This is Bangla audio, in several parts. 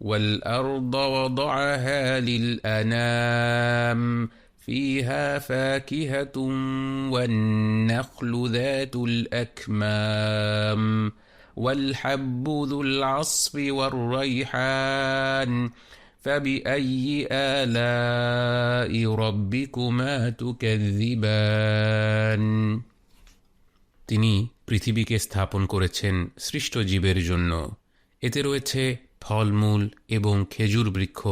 والأرض وضعها للأنام فيها فاكهة والنخل ذات الأكمام والحب ذو العصف والريحان فبأي آلاء ربكما تكذبان তিনি পৃথিবীকে স্থাপন করেছেন সৃষ্ট জীবের জন্য এতে রয়েছে ফলমূল এবং খেজুর বৃক্ষ,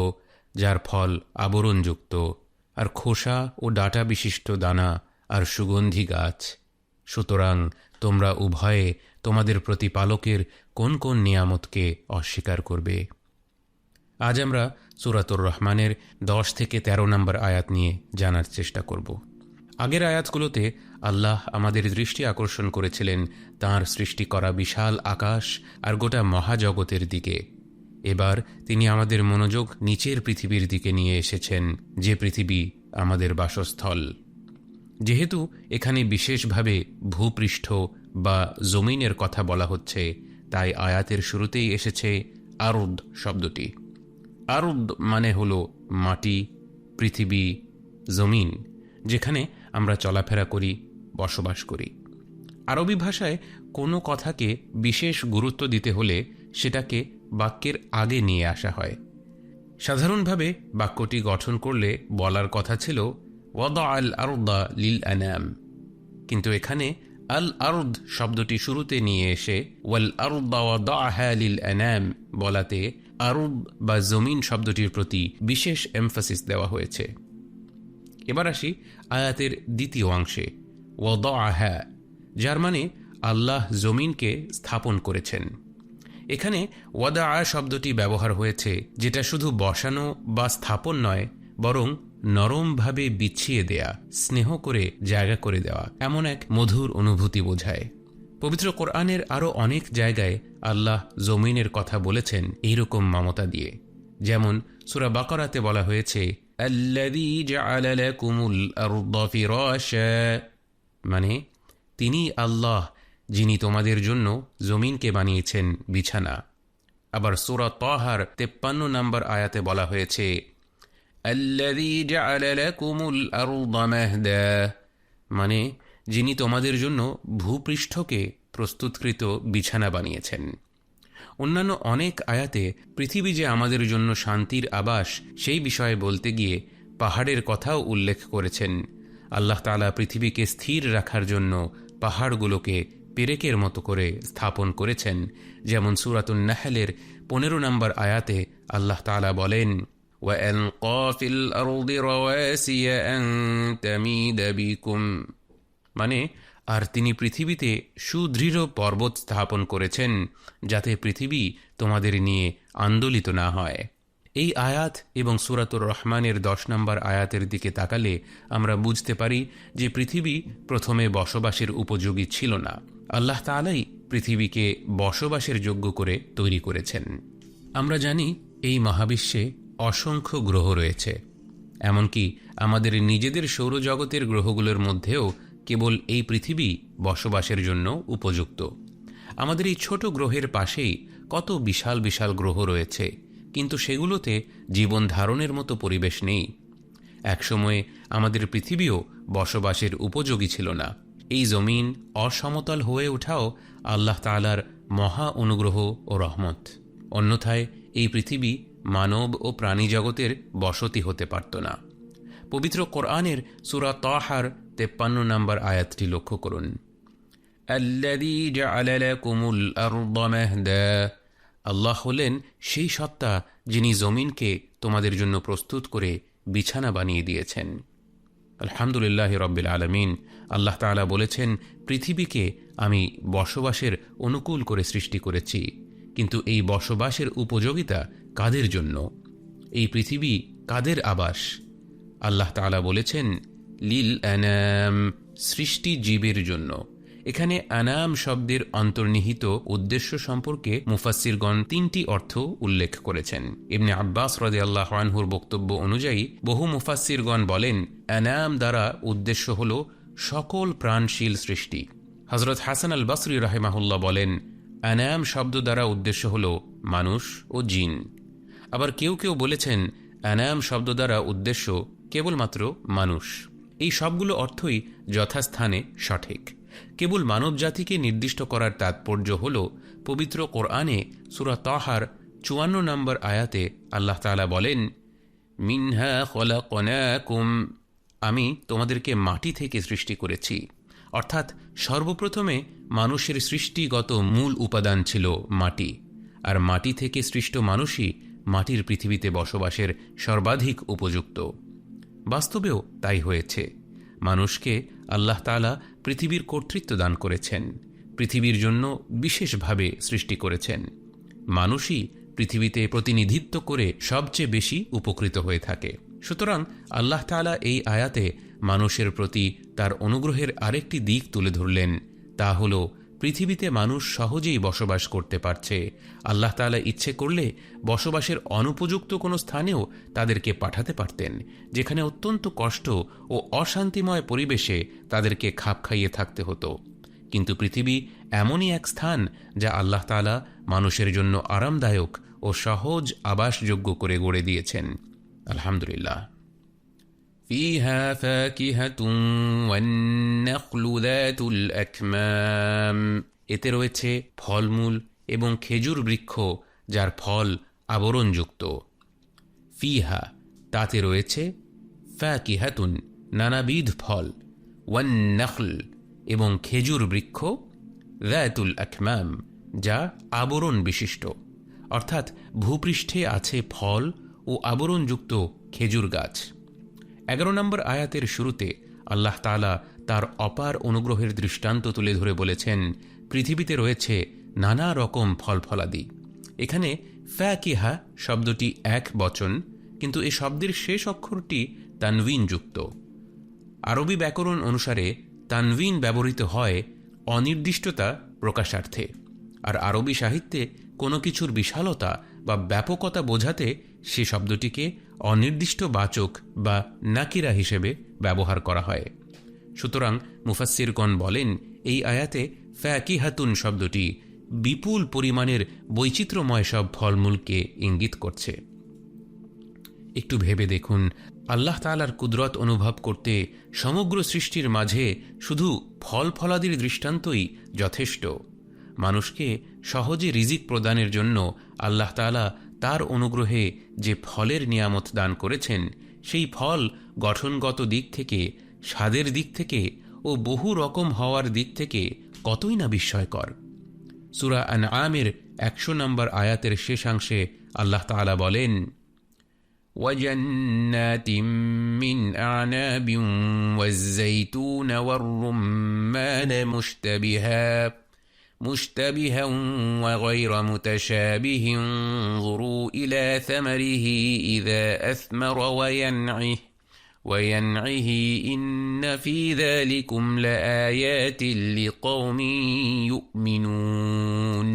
যার ফল আবরণযুক্ত, আর খোসা ও ডাটা বিশিষ্ট দানা আর সুগন্ধি গাছ। সুতরাং তোমরা উভয়ে তোমাদের প্রতিপালকের কোন কোন নিয়ামতকে অস্বীকার করবে। আজ আমরা সুরাতুর রহমানের দশ থেকে ১৩ নম্বর আয়াত নিয়ে জানার চেষ্টা করব। আগের আয়াতগুলোতে আল্লাহ আমাদের দৃষ্টি আকর্ষণ করেছিলেন তার সৃষ্টি করা বিশাল আকাশ আর গোটা মহাজগতের দিকে। এবার তিনি আমাদের মনোযোগ নিচের পৃথিবীর দিকে নিয়ে এসেছেন, যে পৃথিবী আমাদের বাসস্থল। যেহেতু এখানে বিশেষভাবে ভূপৃষ্ঠ বা জমিনের কথা বলা হচ্ছে, তাই আয়াতের শুরুতেই এসেছে আরুদ শব্দটি। আরুদ মানে হল মাটি, পৃথিবী, জমিন, যেখানে আমরা চলাফেরা করি, বসবাস করি। আরবি ভাষায় কোনো কথাকে বিশেষ গুরুত্ব দিতে হলে সেটাকে বাক্যের আগে নিয়ে আসা হয়। সাধারণভাবে বাক্যটি গঠন করলে বলার কথা ছিল, ওয়াদা আল আরদা লিল আনাম। কিন্তু এখানে আল আরদ শব্দটি শুরুতে নিয়ে এসে, ওয়াল আরদা ওয়াদা লিল আনাম বলাতে আরব বা জমিন শব্দটির প্রতি বিশেষ এমফাসিস দেওয়া হয়েছে। এবার আসি আয়াতের দ্বিতীয় অংশে ওয়াদা আহা যার মানে আল্লাহ জমিনকে স্থাপন করেছেন। এখানে ওয়াদা আ শব্দটি ব্যবহার হয়েছে, যেটা শুধু বসানো বা স্থাপন নয়, বরং নরমভাবে বিছিয়ে দেয়া, স্নেহ করে, জায়গা করে দেওয়া, এমন এক মধুর অনুভূতি বোঝায়। পবিত্র কোরআনের আরও অনেক জায়গায় আল্লাহ জমিনের কথা বলেছেন এইরকম মমতা দিয়ে। যেমন সুরা বাকরাতে বলা হয়েছে মানে তিনি আল্লাহ যিনি তোমাদের জন্য জমিনকে বানিয়েছেন বিছানা। আবার সুরা তহার তেপ্পান্ন নম্বর আয়াতে বলা হয়েছে মানে যিনি তোমাদের জন্য ভূপৃষ্ঠকে প্রস্তুতকৃত বিছানা বানিয়েছেন। অন্যান্য অনেক আয়াতে পৃথিবী যে আমাদের জন্য শান্তির আবাস, সেই বিষয়ে বলতে গিয়ে পাহাড়ের কথাও উল্লেখ করেছেন। আল্লাহ তালা পৃথিবীকে স্থির রাখার জন্য পাহাড়গুলোকে পেরেকের মতো করে স্থাপন করেছেন। যেমন সুরাতুল নাহলের পনেরো নম্বর আয়াতে আল্লাহ তালা বলেন মানে আর তিনি পৃথিবীতে সুদৃঢ় পর্বত স্থাপন করেছেন, যাতে পৃথিবী তোমাদের নিয়ে আন্দোলিত না হয়। এই আয়াত এবং সুরাতুর রহমানের দশ নম্বর আয়াতের দিকে তাকালে আমরা বুঝতে পারি যে পৃথিবী প্রথমে বসবাসের উপযোগী ছিল না। আল্লাহ তালাই পৃথিবীকে বসবাসের যোগ্য করে তৈরি করেছেন। আমরা জানি এই মহাবিশ্বে অসংখ্য গ্রহ রয়েছে। এমনকি আমাদের নিজেদের সৌরজগতের গ্রহগুলোর মধ্যেও কেবল এই পৃথিবী বসবাসের জন্য উপযুক্ত। আমাদের এই ছোট গ্রহের পাশেই কত বিশাল বিশাল গ্রহ রয়েছে কিন্তু সেগুলোতে জীবন ধারণের মতো পরিবেশ নেই। একসময়ে আমাদের পৃথিবীও বসবাসের উপযোগী ছিল না। এই জমিন অসমতল হয়ে ওঠাও আল্লাহ তালার মহা অনুগ্রহ ও রহমত। অন্যথায় এই পৃথিবী মানব ও প্রাণী জগতের বসতি হতে পারত না। পবিত্র কোরআনের সুরা তহার তেপ্পান্ন নম্বর আয়াতটি লক্ষ্য করুন। আল্লাহ হলেন সেই সত্তা যিনি জমিনকে তোমাদের জন্য প্রস্তুত করে বিছানা বানিয়ে দিয়েছেন। আলহামদুলিল্লাহ রব্বিল আলমিন। আল্লাহ তালা বলেছেন, পৃথিবীকে আমি বসবাসের অনুকূল করে সৃষ্টি করেছি, কিন্তু এই বসবাসের উপযোগিতা কাদের জন্য? এই পৃথিবী কাদের আবাস? আল্লাহ তালা বলেছেন, লিল অ্যানাম সৃষ্টি জীবের জন্য। এখানে আনাম শব্দের অন্তর্নিহিত উদ্দেশ্য সম্পর্কে মুফাসিরগণ তিনটি অর্থ উল্লেখ করেছেন। এমনি আব্বাস রদে আল্লাহ আনহুর বক্তব্য অনুযায়ী বহু মুফাসিরগণ বলেন অ্যানাম দ্বারা উদ্দেশ্য হল সকল প্রাণশীল সৃষ্টি। হজরত হাসান আল বাসরি রাহেমাহুল্লাহ বলেন অ্যানাম শব্দ দ্বারা উদ্দেশ্য হল মানুষ ও জিন। আবার কেউ কেউ বলেছেন অ্যানায়াম শব্দ দ্বারা উদ্দেশ্য কেবলমাত্র মানুষ। এই সবগুলো অর্থই যথাস্থানে সঠিক। কেবল মানব জাতিকে নির্দিষ্ট করার তাৎপর্য হল পবিত্র কোরআনে সুরা তহার চুয়ান্ন নম্বর আয়াতে আল্লাহ তালা বলেন, মিনহা খলাকুম আমি তোমাদেরকে মাটি থেকে সৃষ্টি করেছি। অর্থাৎ সর্বপ্রথমে মানুষের সৃষ্টিগত মূল উপাদান ছিল মাটি। আর মাটি থেকে সৃষ্ট মানুষই মাটির পৃথিবীতে বসবাসের সর্বাধিক উপযুক্ত। বাস্তবেও তাই হয়েছে। মানুষকে আল্লাহ তালা পৃথিবীর কর্তৃত্ব দান করেছেন, পৃথিবীর জন্য বিশেষভাবে সৃষ্টি করেছেন। মানুষই পৃথিবীতে প্রতিনিধিত্ব করে সবচেয়ে বেশি উপকৃত হয়ে থাকে। সুতরাং আল্লাহ তালা এই আয়াতে মানুষের প্রতি তার অনুগ্রহের আরেকটি দিক তুলে ধরলেন, তা হল পৃথিবীতে মানুষ সহজেই বসবাস করতে পারছে। আল্লাহ তালা ইচ্ছে করলে বসবাসের অনুপযুক্ত কোনো স্থানেও তাদেরকে পাঠাতে পারতেন, যেখানে অত্যন্ত কষ্ট ও অশান্তিময় পরিবেশে তাদেরকে খাপ খাইয়ে থাকতে হতো। কিন্তু পৃথিবী এমনই এক স্থান যা আল্লাহ তালা মানুষের জন্য আরামদায়ক ও সহজ আবাসযোগ্য করে গড়ে দিয়েছেন। আলহামদুলিল্লাহ। فيها فاكهة والنخل ذات الأكمام এতে রয়েছে ফলমূল এবং খেজুর বৃক্ষ যার ফল আবরণযুক্ত ফিহা তাতে রয়েছে ফ্যাকিহাতুন নানাবিধ ফল ওয়ান নখল এবং খেজুর বৃক্ষ রায়তুল আকমাম যা আবরণ বিশিষ্ট অর্থাৎ ভূপৃষ্ঠে আছে ফল ও আবরণযুক্ত খেজুর গাছ এগারো নম্বর আয়াতের শুরুতে আল্লাহ তালা তার অপার অনুগ্রহের দৃষ্টান্ত তুলে ধরে বলেছেন, পৃথিবীতে রয়েছে নানা রকম ফল ফলাদি এখানে ফ্যাকিহা শব্দটি এক বচন, কিন্তু এ শব্দের শেষ অক্ষরটি তানভিনযুক্ত। আরবি ব্যাকরণ অনুসারে তানভিন ব্যবহৃত হয় অনির্দিষ্টতা প্রকাশার্থে, আর আরবি সাহিত্যে কোনো কিছুর বিশালতা বা ব্যাপকতা বোঝাতে সে শব্দটিকে অনির্দিষ্ট বাচক বা নাকিরা হিসেবে ব্যবহার করা হয়। সুতরাং মুফাসিরগণ বলেন, এই আয়াতে ফ্যাকিহাতুন শব্দটি বিপুল পরিমাণের বৈচিত্র্যময় সব ফলমূলকে ইঙ্গিত করছে। একটু ভেবে দেখুন, আল্লাহ তালার কুদরত অনুভব করতে সমগ্র সৃষ্টির মাঝে শুধু ফল ফলাদির দৃষ্টান্তই যথেষ্ট। মানুষকে সহজে রিজিক প্রদানের জন্য আল্লাহ তালা তার অনুগ্রহে যে ফলের নিয়ামত দান করেছেন সেই ফল গঠনগত দিক থেকে স্বাদের দিক থেকে ও বহু রকম হওয়ার দিক থেকে কতই না বিস্ময়কর সুরা আন আমের একশো নম্বর আয়াতের শেষাংশে আল্লাহ তালা বলেন وجنات من أعناب والزيتون والرمان مشتبها مشتبها وغير متشابه انظروا إلى ثمره إذا أثمر وينعه وينعه إن في ذلكم لآيات لقوم يؤمنون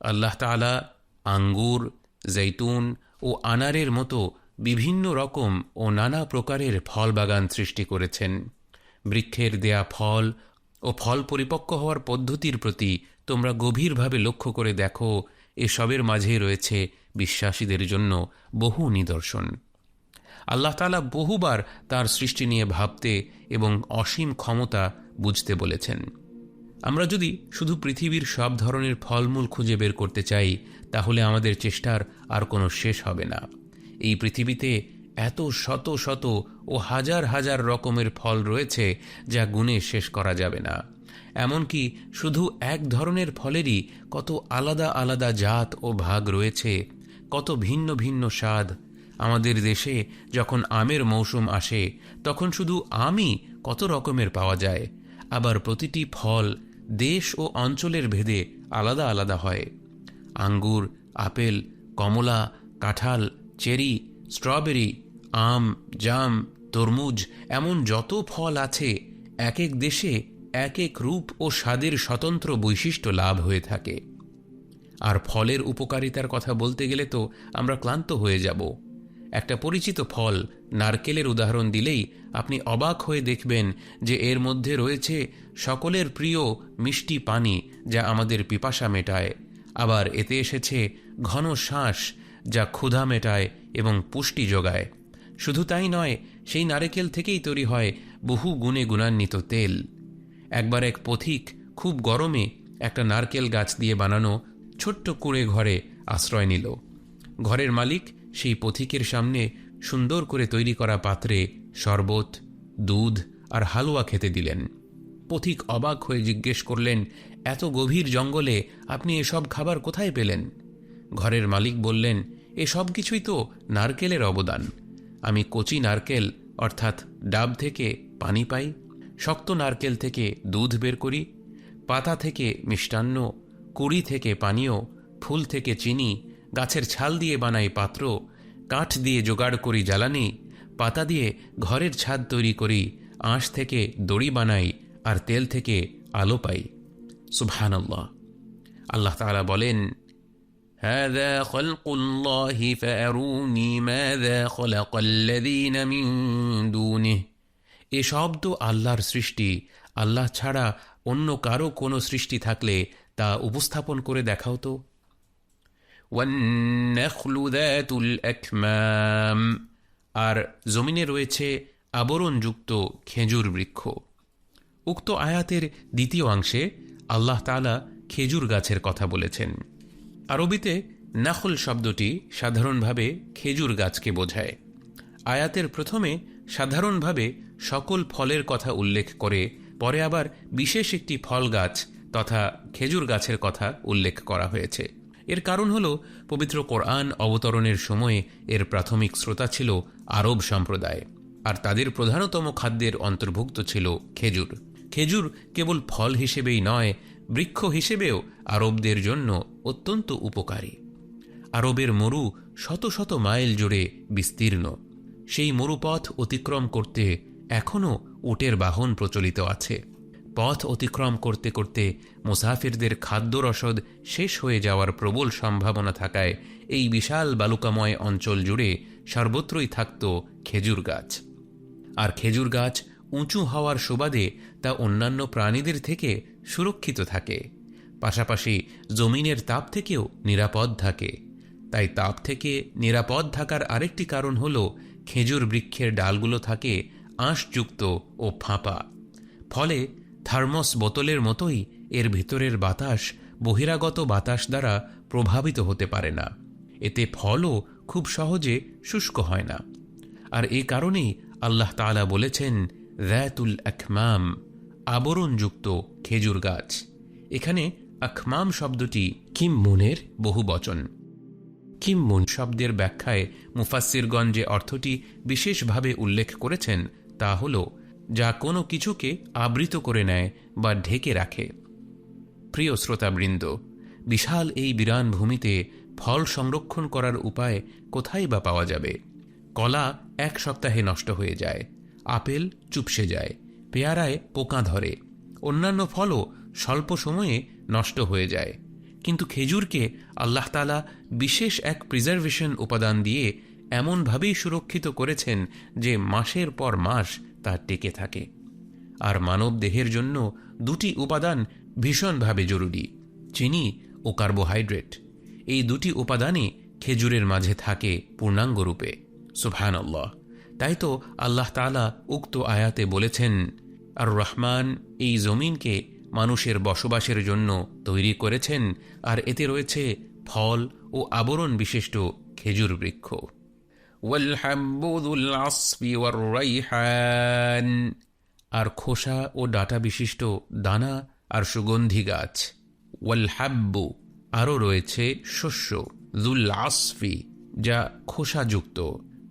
আল্লাহ তালা আঙ্গুর জৈতুন ও আনারের মতো বিভিন্ন রকম ও নানা প্রকারের ফল বাগান সৃষ্টি করেছেন বৃক্ষের দেয়া ফল ও ফল পরিপক্ক হওয়ার পদ্ধতির প্রতি তোমরা গভীরভাবে লক্ষ্য করে দেখো, এসবের মাঝে রয়েছে বিশ্বাসীদের জন্য বহু নিদর্শন। আল্লাহ তালা বহুবার তার সৃষ্টি নিয়ে ভাবতে এবং অসীম ক্ষমতা বুঝতে বলেছেন। আমরা যদি শুধু পৃথিবীর সব ধরনের ফলমূল খুঁজে বের করতে চাই, তাহলে আমাদের চেষ্টার আর কোনো শেষ হবে না। এই পৃথিবীতে এত শত শত ও হাজার হাজার রকমের ফল রয়েছে যা গুণে শেষ করা যাবে না। এমনকি শুধু এক ধরনের ফলেরই কত আলাদা আলাদা জাত ও ভাগ রয়েছে, কত ভিন্ন ভিন্ন স্বাদ। আমাদের দেশে যখন আমের মৌসুম আসে, তখন শুধু আমই কত রকমের পাওয়া যায়। আবার প্রতিটি ফল দেশ ও অঞ্চলের ভেদে আলাদা আলাদা হয়। আঙ্গুর, আপেল, কমলা, কাঁঠাল, চেরি স্ট্রবেরি, আম, জাম, তরমুজ, এমন যত ফল আছে এক এক দেশে এক এক রূপ ও স্বাদের স্বতন্ত্র বৈশিষ্ট্য লাভ হয়ে থাকে। আর ফলের উপকারিতার কথা বলতে গেলে তো আমরা ক্লান্ত হয়ে যাব। একটা পরিচিত ফল নারকেলের উদাহরণ দিলেই আপনি অবাক হয়ে দেখবেন যে এর মধ্যে রয়েছে সকলের প্রিয় মিষ্টি পানি যা আমাদের পিপাসা মেটায়। আবার এতে এসেছে ঘন শ্বাস যা ক্ষুধা মেটায় এবং পুষ্টি যোগায়। শুধু তাই নয়, সেই নারকেল থেকেই তৈরি হয় বহু গুণে গুণান্বিত তেল। একবার এক পথিক খুব গরমে একটা নারকেল গাছ দিয়ে বানানো ছোট্ট কুঁড়ে ঘরে আশ্রয় নিল। ঘরের মালিক সেই পথিকের সামনে সুন্দর করে তৈরি করা পাত্রে শরবত, দুধ আর হালুয়া খেতে দিলেন। পথিক অবাক হয়ে জিজ্ঞেস করলেন, এত গভীর জঙ্গলে আপনি এসব খাবার কোথায় পেলেন? ঘরের মালিক বললেন এসব কিছুই তো নারকেলের অবদান। আমি কচি নারকেল, অর্থাৎ ডাব থেকে পানি পাই, শক্ত নারকেল থেকে দুধ বের করি, পাতা থেকে মিষ্টান্ন, কুড়ি থেকে পানীয়, ফুল থেকে চিনি, গাছের ছাল দিয়ে বানাই পাত্র, কাঠ দিয়ে জোগাড় করি জ্বালানি, পাতা দিয়ে ঘরের ছাদ তৈরি করি, আঁশ থেকে দড়ি বানাই আর তেল থেকে আলো পাই। সুবহানাল্লাহ। আল্লাহ তাআলা বলেন هذا خلق الله فأروني ماذا خلق الذين من دونه এ শব্দ আল্লাহর সৃষ্টি আল্লাহ ছাড়া অন্য কারো কোনো সৃষ্টি থাকলে তা উপস্থাপন করে দেখাও তো ওয়ান্নাখলু যাতুল আকমাম আর জমিনে রয়েছে আবরণযুক্ত খেজুর বৃক্ষ উক্ত আয়াতের দ্বিতীয় অংশে আল্লাহ তাআলা খেজুর গাছের কথা বলেছেন আরবিতে নাখল শব্দটি সাধারণভাবে খেজুর গাছকে বোঝায়। আয়াতের প্রথমে সাধারণভাবে সকল ফলের কথা উল্লেখ করে, পরে আবার বিশেষ একটি ফল গাছ তথা খেজুর গাছের কথা উল্লেখ করা হয়েছে। এর কারণ হল, পবিত্র কোরআন অবতরণের সময়ে এর প্রাথমিক শ্রোতা ছিল আরব সম্প্রদায়, আর তাদের প্রধানতম খাদ্যের অন্তর্ভুক্ত ছিল খেজুর। খেজুর কেবল ফল হিসেবেই নয়, বৃক্ষ হিসেবেও আরবদের জন্য অত্যন্ত উপকারী। আরবের মরু শত শত মাইল জুড়ে বিস্তীর্ণ। সেই মরুপথ অতিক্রম করতে এখনও উটের বাহন প্রচলিত আছে। পথ অতিক্রম করতে করতে মুসাফিরদের খাদ্য রসদ শেষ হয়ে যাওয়ার প্রবল সম্ভাবনা থাকায় এই বিশাল বালুকাময় অঞ্চল জুড়ে সর্বত্রই থাকত খেজুর গাছ। আর খেজুর গাছ উঁচু হওয়ার সুবাদে তা অন্যান্য প্রাণীদের থেকে সুরক্ষিত থাকে। পাশাপাশি জমিনের তাপ থেকেও নিরাপদ থাকে। তাই তাপ থেকে নিরাপদ থাকার আরেকটি কারণ হল, খেজুর বৃক্ষের ডালগুলো থাকে আঁশযুক্ত ও ফাঁপা। ফলে থার্মোস বোতলের মতোই এর ভিতরের বাতাস বহিরাগত বাতাস দ্বারা প্রভাবিত হতে পারে না। এতে ফলও খুব সহজে শুষ্ক হয় না। আর এ কারণেই আল্লাহ তাআলা বলেছেন র্যাতুল আখমাম আবরণযুক্ত খেজুর গাছ। এখানে আখমাম শব্দটি কিম্মুনের বহু বচন। কিম্মুন শব্দের ব্যাখ্যায় মুফাসিরগঞ্জ যে অর্থটি বিশেষভাবে উল্লেখ করেছেন, তা হল যা কোনো কিছুকে আবৃত করে নেয় বা ঢেকে রাখে। প্রিয় শ্রোতাবৃন্দ, বিশাল এই বিরান ভূমিতে ফল সংরক্ষণ করার উপায় কোথায় বা পাওয়া যাবে? কলা এক সপ্তাহে নষ্ট হয়ে যায়, আপেল চুপসে যায়, পেয়ারায় পোকা ধরে, অন্যান্য ফলও স্বল্প সময়ে নষ্ট হয়ে যায়। কিন্তু খেজুরকে আল্লাহ তালা বিশেষ এক প্রিজার্ভেশন উপাদান দিয়ে এমনভাবেই সুরক্ষিত করেছেন যে মাসের পর মাস তা টেকে থাকে। আর মানব দেহের জন্য দুটি উপাদান ভীষণভাবে জরুরি, চিনি ও কার্বোহাইড্রেট এই দুটি উপাদানই খেজুরের মাঝে থাকে পূর্ণাঙ্গ রূপে। সুফহান আল্লাহ তাই তো আল্লাহ তালা উক্ত আয়াতে বলেছেন, আর রহমান এই জমিনকে মানুষের বসবাসের জন্য তৈরি করেছেন, আর এতে রয়েছে ফল ও আবরণ বিশিষ্ট খেজুর বৃক্ষ। আর খোসা ও ডাটা বিশিষ্ট দানা আর সুগন্ধি গাছ। ওয়াল হাব্বু আরও রয়েছে শস্য, জুল আসফি, যা খোসাযুক্ত।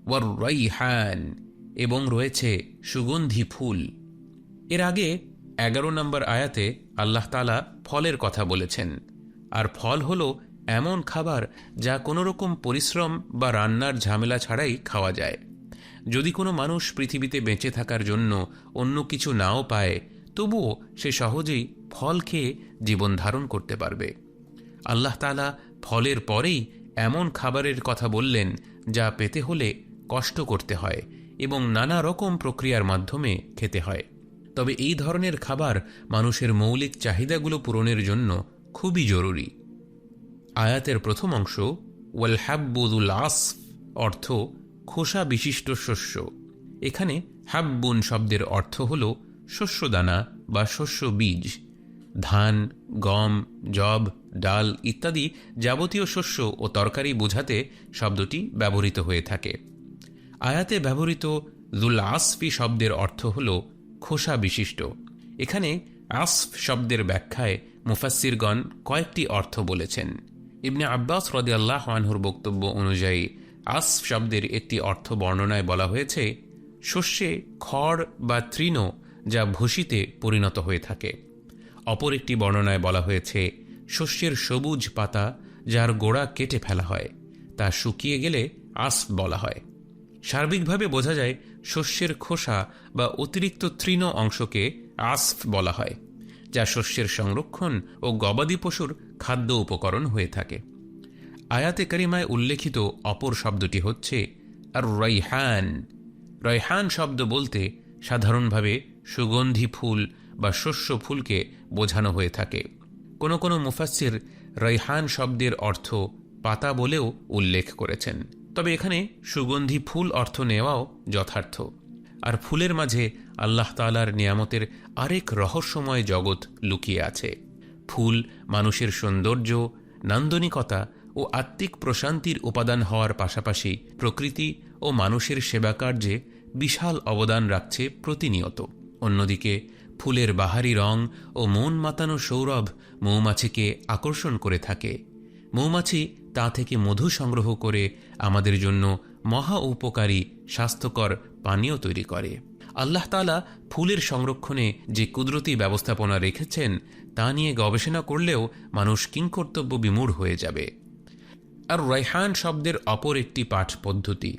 ওয়ার রাইহান এবং রয়েছে সুগন্ধি ফুল। এর আগে এগারো নম্বর আয়াতে আল্লাহ তালা ফলের কথা বলেছেন। আর ফল হল এমন খাবার যা কোনো রকম পরিশ্রম বা রান্নার ঝামেলা ছাড়াই খাওয়া যায়। যদি কোনো মানুষ পৃথিবীতে বেঁচে থাকার জন্য অন্য কিছু নাও পায়, তবুও সে সহজেই ফল খেয়ে জীবন ধারণ করতে পারবে। আল্লাহ তালা ফলের পরেই এমন খাবারের কথা বললেন যা পেতে হলে কষ্ট করতে হয় এবং নানা রকম প্রক্রিয়ার মাধ্যমে খেতে হয়। তবে এই ধরনের খাবার মানুষের মৌলিক চাহিদাগুলো পূরণের জন্য খুবই জরুরি। আয়াতের প্রথম অংশ, ওয়াল হাব্বুদুল আসফ অর্থ, খোসা বিশিষ্ট শস্য। এখানে হাব্বুন শব্দের অর্থ হল শস্যদানা বা শস্য বীজ। ধান, গম জব ডাল ইত্যাদি যাবতীয় শস্য ও তরকারি বোঝাতে শব্দটি ব্যবহৃত হয়ে থাকে। আয়াতে ব্যবহৃত দুল আসফি শব্দের অর্থ হল খোসা বিশিষ্ট। এখানে আসফ শব্দের ব্যাখ্যায় মুফাসিরগণ কয়েকটি অর্থ বলেছেন। ইবনে আব্বাস রদিয়াল্লাহ আনহুর বক্তব্য অনুযায়ী আসফ শব্দের একটি অর্থ বর্ণনায় বলা হয়েছে, শস্যে খড় বা তৃণ যা ভসিতে পরিণত হয়ে থাকে। অপর একটি বর্ণনায় বলা হয়েছে, শস্যের সবুজ পাতা যার গোড়া কেটে ফেলা হয়, তা শুকিয়ে গেলে আসফ বলা হয়। সার্বিকভাবে বোঝা যায় শস্যের খোসা বা অতিরিক্ত তৃণ অংশকে আসফ বলা হয়, যা শস্যের সংরক্ষণ ও গবাদি পশুর খাদ্য উপকরণ হয়ে থাকে। আয়াতে কারিমায় উল্লেখিত অপর শব্দটি হচ্ছে আর রৈহান রয়হান শব্দ বলতে সাধারণভাবে সুগন্ধি ফুল বা শস্য ফুলকে বোঝানো হয়ে থাকে। কোনো কোনো মুফাসির রৈহান শব্দের অর্থ পাতা বলেও উল্লেখ করেছেন। তবে এখানে সুগন্ধি ফুল অর্থ নেওয়াও যথার্থ। আর ফুলের মাঝে আল্লাহ তালার নিয়ামতের আরেক রহস্যময় জগৎ লুকিয়ে আছে। ফুল মানুষের সৌন্দর্য, নান্দনিকতা ও আত্মিক প্রশান্তির উপাদান হওয়ার পাশাপাশি প্রকৃতি ও মানুষের সেবা কার্যে বিশাল অবদান রাখছে প্রতিনিয়ত। অন্যদিকে ফুলের বাহারি রং ও মন মাতানো সৌরভ মৌমাছিকে আকর্ষণ করে থাকে। মৌমাছি তা থেকে মধু সংগ্রহ করে আমাদের জন্য মহা উপকারী, স্বাস্থ্যকর পানীয় তৈরি করে। আল্লাহ তালা ফুলের সংরক্ষণে যে কুদরতি ব্যবস্থাপনা রেখেছেন, তা নিয়ে গবেষণা করলেও মানুষ কিংকর্তব্য বিমূঢ় হয়ে যাবে। আর রাইহান শব্দের অপর একটি পাঠ পদ্ধতি।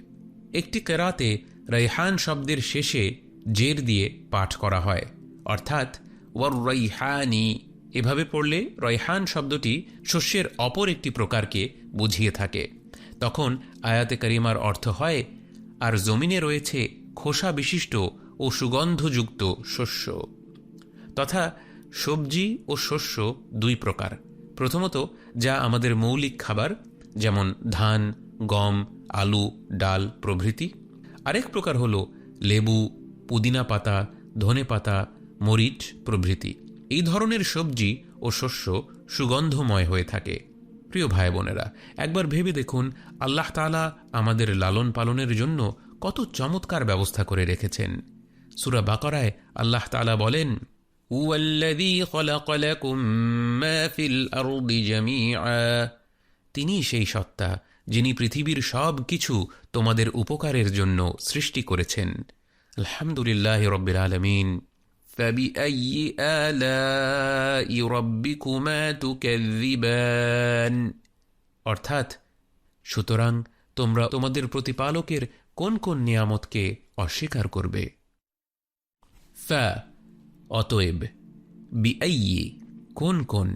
একটি কেরাতে রাইহান শব্দের শেষে জের দিয়ে পাঠ করা হয়। অর্থাৎ, ওয়ার রাইহানি এভাবে পড়লে রয়হান শব্দটি শস্যের অপর একটি প্রকারকে বুঝিয়ে থাকে। তখন আয়াতে করিমার অর্থ হয়, আর জমিনে রয়েছে খোসা বিশিষ্ট ও সুগন্ধযুক্ত শস্য। তথা, সবজি ও শস্য দুই প্রকার। প্রথমত, যা আমাদের মৌলিক খাবার, যেমন ধান, গম, আলু, ডাল প্রভৃতি। আরেক প্রকার হল লেবু, পুদিনা পাতা, ধনে পাতা, মরিচ প্রভৃতি। এই ধরনের সবজি ও শস্য সুগন্ধময় হয়ে থাকে। প্রিয় ভাই বোনেরা একবার ভেবে দেখুন, আল্লাহ তালা আমাদের লালন পালনের জন্য কত চমৎকার ব্যবস্থা করে রেখেছেন। সুরা বাকরায় আল্লাহ তালা বলেন তিনি সেই সত্তা, যিনি পৃথিবীর সব কিছু তোমাদের উপকারের জন্য সৃষ্টি করেছেন। আলহামদুলিল্লাহ রব্বির আলমিন। فبأي آلاء ربكما تكذبان অর্থাৎ সুতরাং তোমরা তোমাদের প্রতিপালকের কোন কোন নিয়ামতকে অস্বীকার করবে ফা অতএব বিআইয়ি কোন কোন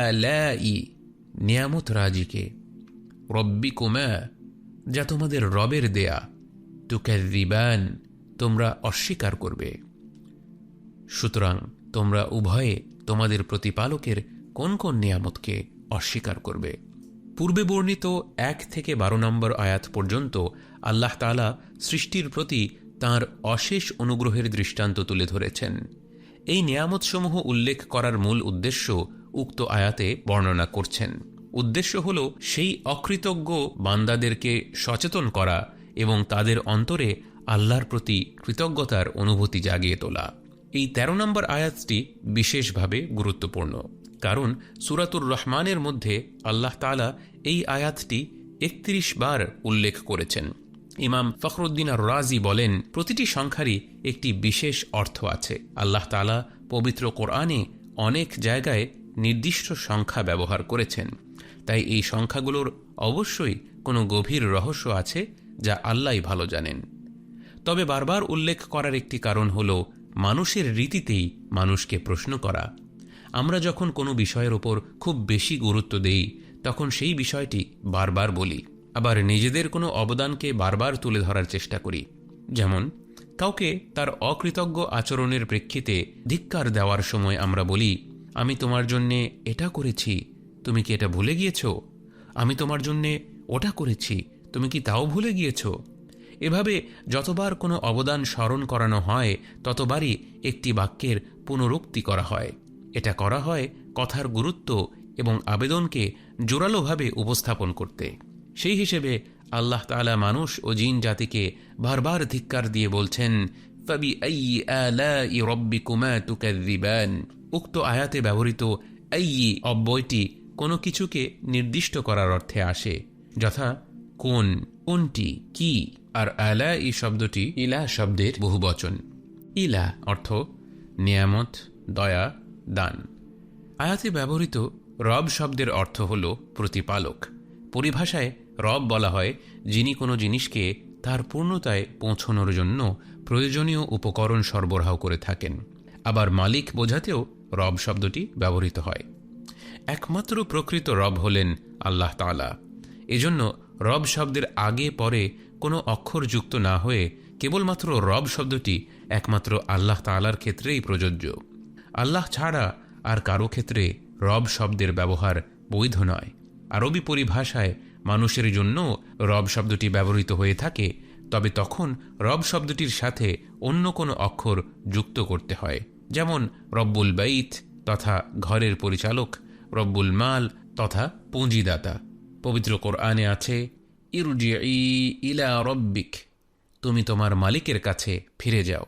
আলাই নিয়ামত রাজিকে রব্বি কুমা যা তোমাদের রবের দেয়া তুকাদিবান তোমরা অস্বীকার করবে সুতরাং তোমরা উভয়ে তোমাদের প্রতিপালকের কোন কোন নিয়ামতকে অস্বীকার করবে? পূর্বে বর্ণিত এক থেকে বারো নম্বর আয়াত পর্যন্ত আল্লাহ তালা সৃষ্টির প্রতি তার অশেষ অনুগ্রহের দৃষ্টান্ত তুলে ধরেছেন। এই নিয়ামতসমূহ উল্লেখ করার মূল উদ্দেশ্য উক্ত আয়াতে বর্ণনা করছেন। উদ্দেশ্য হল সেই অকৃতজ্ঞ বান্দাদেরকে সচেতন করা এবং তাদের অন্তরে আল্লাহর প্রতি কৃতজ্ঞতার অনুভূতি জাগিয়ে তোলা। এই ১৩ নম্বর আয়াতটি বিশেষভাবে গুরুত্বপূর্ণ, কারণ সুরাতুর রহমানের মধ্যে আল্লাহ তালা এই আয়াতটি একত্রিশ বার উল্লেখ করেছেন। ইমাম ফখরুদ্দিন আর রাজি বলেন, প্রতিটি সংখ্যারই একটি বিশেষ অর্থ আছে। আল্লাহ তালা পবিত্র কোরআনে অনেক জায়গায় নির্দিষ্ট সংখ্যা ব্যবহার করেছেন। তাই এই সংখ্যাগুলোর অবশ্যই কোনো গভীর রহস্য আছে যা আল্লাহ ভালো জানেন। তবে বারবার উল্লেখ করার একটি কারণ হল মানুষের রীতিতেই মানুষকে প্রশ্ন করা। আমরা যখন কোনো বিষয়ের ওপর খুব বেশি গুরুত্ব দেই, তখন সেই বিষয়টি বারবার বলি। আবার নিজেদের কোনো অবদানকে বারবার তুলে ধরার চেষ্টা করি। যেমন, কাউকে তার অকৃতজ্ঞ আচরণের প্রেক্ষিতে ধিক্কার দেওয়ার সময় আমরা বলি, আমি তোমার জন্যে এটা করেছি, তুমি কি এটা ভুলে গিয়েছ? আমি তোমার জন্যে ওটা করেছি, তুমি কি তাও ভুলে গিয়েছ? এভাবে যতবার কোনো অবদান স্মরণ করানো হয়, ততবারই একটি বাক্যের পুনরুক্তি করা হয়। এটা করা হয় কথার গুরুত্ব এবং আবেদনকে জোরালোভাবে উপস্থাপন করতে। সেই হিসেবে আল্লাহ তাআলা মানুষ ও জিন জাতিকে বারবার ধিক্কার দিয়ে বলছেন তুকাযিবান উক্ত আয়াতে ব্যবহৃত আই অব্যয়টি কোনো কিছুকে নির্দিষ্ট করার অর্থে আসে, যথা কোন, কোনটি, কি? আর আলা এই শব্দটি ইলা শব্দের বহুবচন ইলা অর্থ নিয়ামত, দয়া, দান। আয়াতে ব্যবহৃত রব শব্দের অর্থ হল প্রতিপালক। পরিভাষায় রব বলা হয় যিনি কোনো জিনিসকে তার পূর্ণতায় পৌঁছনোর জন্য প্রয়োজনীয় উপকরণ সরবরাহ করে থাকেন। আবার মালিক বোঝাতেও রব শব্দটি ব্যবহৃত হয়। একমাত্র প্রকৃত রব হলেন আল্লাহ তালা এজন্য রব শব্দের আগে পরে কোনো অক্ষর যুক্ত না হয়ে কেবলমাত্র রব শব্দটি একমাত্র আল্লাহ তালার ক্ষেত্রেই প্রযোজ্য। আল্লাহ ছাড়া আর কারও ক্ষেত্রে রব শব্দের ব্যবহার বৈধ নয়। আরবি পরিভাষায় মানুষের জন্য রব শব্দটি ব্যবহৃত হয়ে থাকে, তবে তখন রব শব্দটির সাথে অন্য কোনো অক্ষর যুক্ত করতে হয়, যেমন রব্বুল বাইত তথা ঘরের পরিচালক, রব্বুল মাল তথা পুঁজিদাতা। পবিত্র কোরআনে আছে ইলা রব্বিক তুমি তোমার মালিকের কাছে ফিরে যাও।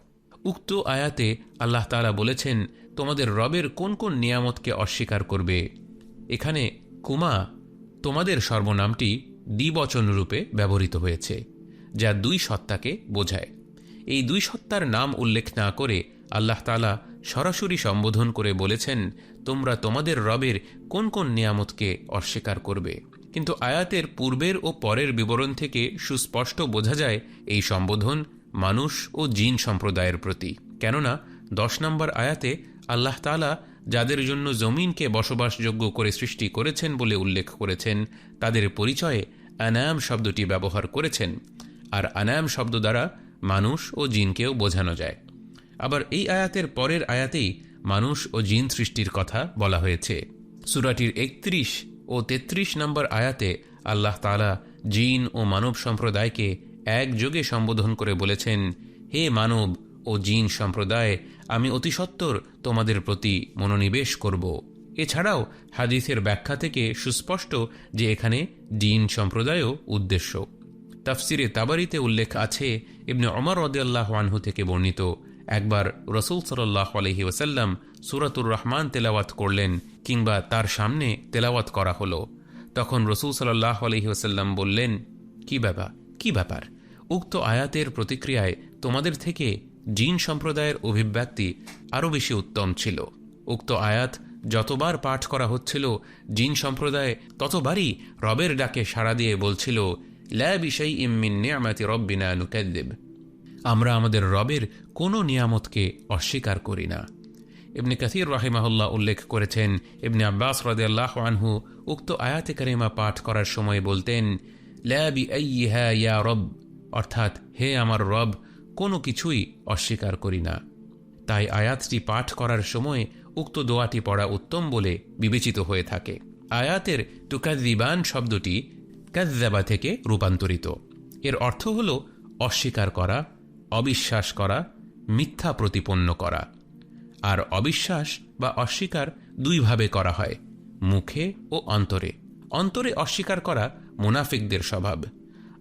উক্ত আয়াতে আল্লাহ তালা বলেছেন, তোমাদের রবের কোন কোন নিয়ামতকে অস্বীকার করবে? এখানে কুমা তোমাদের সর্বনামটি দ্বিবচন রূপে ব্যবহৃত হয়েছে, যা দুই সত্তাকে বোঝায়। এই দুই সত্তার নাম উল্লেখ না করে আল্লাহ তালা সরাসরি সম্বোধন করে বলেছেন, তোমরা তোমাদের রবের কোন কোন নিয়ামতকে অস্বীকার করবে? কিন্তু আয়াতের পূর্বের ও পরের বিবরণ থেকে সুস্পষ্ট বোঝা যায় এই সম্বোধন মানুষ ও জিন সম্প্রদায়ের প্রতি। কেননা, দশ নম্বর আয়াতে আল্লাহ তালা যাদের জন্য জমিনকে বসবাসযোগ্য করে সৃষ্টি করেছেন বলে উল্লেখ করেছেন, তাদের পরিচয়ে আনায়াম শব্দটি ব্যবহার করেছেন। আর আনায়াম শব্দ দ্বারা মানুষ ও জিনকেও বোঝানো যায়। আবার এই আয়াতের পরের আয়াতেই মানুষ ও জিন সৃষ্টির কথা বলা হয়েছে। সুরাটির একত্রিশ ও ৩৩ নম্বর আয়াতে আল্লাহ তালা জিন ও মানব সম্প্রদায়কে একযোগে সম্বোধন করে বলেছেন, হে মানব ও জিন সম্প্রদায়, আমি অতি সত্বর তোমাদের প্রতি মনোনিবেশ করব। এছাড়াও হাদিসের ব্যাখ্যা থেকে সুস্পষ্ট যে এখানে জিন সম্প্রদায়ও উদ্দেশ্য। তাফসিরে তাবারিতে উল্লেখ আছে, ইবনে অমর রদিয়াল্লাহ আনহু থেকে বর্ণিত, একবার রসুল সাল্লাহ আলহি ওসাল্লাম সুরাতুর রহমান তেলাওয়াত করলেন কিংবা তার সামনে তেলাওয়াত করা হলো, তখন রসুল সাল্লাহ আলহি ওসাল্লাম বললেন, কি ব্যাপার কি ব্যাপার? উক্ত আয়াতের প্রতিক্রিয়ায় তোমাদের থেকে জিন সম্প্রদায়ের অভিব্যক্তি আরও বেশি উত্তম ছিল। উক্ত আয়াত যতবার পাঠ করা হচ্ছিল, জিন সম্প্রদায় ততবারই রবের ডাকে সাড়া দিয়ে বলছিল, লা বিষয় ইম্মিন নিয়ামাতি রব্বিনা নুকাদ্দেব আমরা আমাদের রবের কোনো নিয়ামতকে অস্বীকার করি না। ইবনে কাসির রাহিমাহুল্লাহ উল্লেখ করেছেন, ইবনে আব্বাস রদাল্লাহ আনহু উক্ত আয়াতে কারিমা পাঠ করার সময় বলতেন ল্যাবি আইহা ইয়া রব অর্থাৎ, হে আমার রব, কোনো কিছুই অস্বীকার করি না। তাই আয়াতটি পাঠ করার সময় উক্ত দোয়াটি পড়া উত্তম বলে বিবেচিত হয়ে থাকে। আয়াতের তুকাদিবান শব্দটি কাজ্জাবা থেকে রূপান্তরিত। এর অর্থ হল অস্বীকার করা, অবিশ্বাস করা, মিথ্যা প্রতিপন্ন করা। আর অবিশ্বাস বা অস্বীকার দুইভাবে করা হয়, মুখে ও অন্তরে। অন্তরে অস্বীকার করা মুনাফিকদের স্বভাব।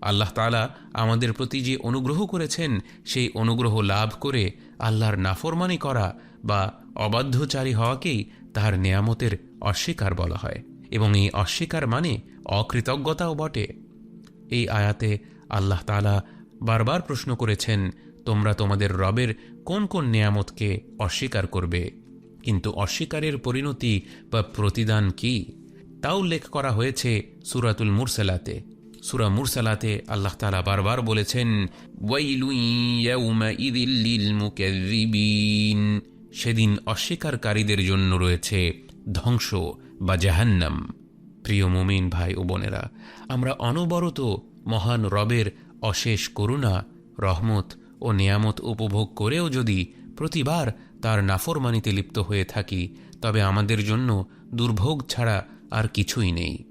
আল্লাহ তালা আমাদের প্রতি যে অনুগ্রহ করেছেন, সেই অনুগ্রহ লাভ করে আল্লাহর নাফরমানি করা বা অবাধ্যচারী হওয়াকেই তাহার নেয়ামতের অস্বীকার বলা হয় এবং এই অস্বীকার মানে অকৃতজ্ঞতাও বটে। এই আয়াতে আল্লাহ তালা বারবার প্রশ্ন করেছেন, তোমরা তোমাদের রবের কোন কোন নিয়ামতকে অস্বীকার করবে? কিন্তু অস্বীকারের পরিণতি বা প্রতিদান কি? তা উল্লেখ করা হয়েছে সুরাতুল মুরসালাতে। সুরা মুরসালাতে আল্লাহ তালা বারবার বলেছেন সেদিন অস্বীকারীদের জন্য রয়েছে ধ্বংস বা জাহান্নাম। প্রিয় মুমিন ভাই ও বোনেরা, আমরা অনবরত মহান রবের অশেষ করুণা, রহমত ও নিয়ামত উপভোগ করেও যদি প্রতিবার তার নাফরমানিতে লিপ্ত হয়ে থাকি, তবে আমাদের জন্য দুর্ভোগ ছাড়া আর কিছুই নেই।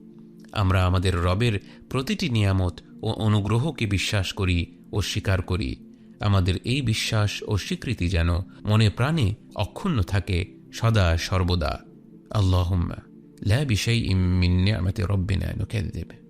আমরা আমাদের রবের প্রতিটি নিয়ামত ও অনুগ্রহকে বিশ্বাস করি ও স্বীকার করি। আমাদের এই বিশ্বাস ও স্বীকৃতি যেন মনে প্রাণে অক্ষুণ্ণ থাকে সদা সর্বদা। আল্লাহুম্মা, লা বিশাইইম মিন নি'মাতি রাব্বিনা নুকাযযিব